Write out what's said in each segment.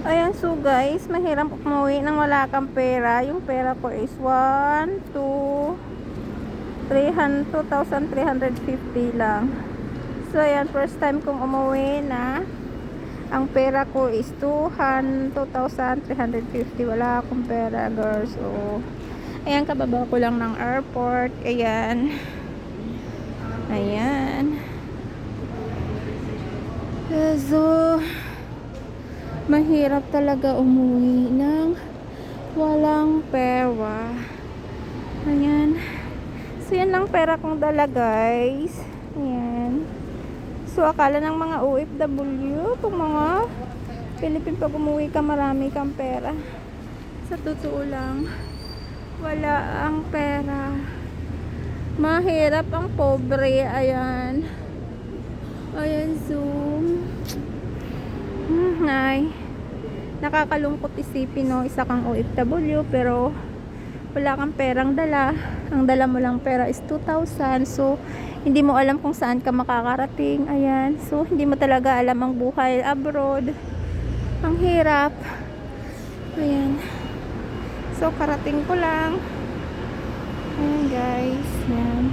Ayan, so guys, mahirap umuwi nang wala kang pera. Yung pera ko is 1, 2, 300, 2,350 lang. So, ayan, first time kong umuwi na. Ang pera ko is 200, 2,350. Wala akong pera, girls. So, ayan, kababa ko lang ng airport. Ayan. Ayan. So, mahirap talaga umuwi ng walang pera. Ayan. So, yan lang pera kong dala, guys. Ayan. So, akala ng mga OFW, pag mga Philippine pag umuwi ka, marami kang pera. Sa totoo lang, wala ang pera. Mahirap ang pobre. Ayan. Ayan, zoom. Hmm, ay. Nakakalungkot isipin, no? Isa kang OFW, pero wala kang perang dala. Ang dala mo lang pera is 2,000. So, hindi mo alam kung saan ka makakarating. Ayan. So, hindi mo talaga alam ang buhay abroad. Ang hirap. Ayan. So, karating ko lang. Ayan, guys. Ayan.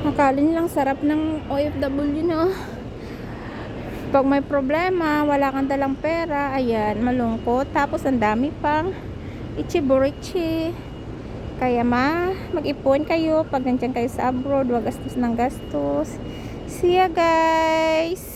Nakalin lang sarap ng OFW, no? Pag may problema, wala kang dalang pera, ayan, malungkot. Tapos, ang dami pang ichiburichi. Kaya ma, mag-ipon kayo pag nandiyan kayo sa abroad, wag gastos ng gastos. See ya guys!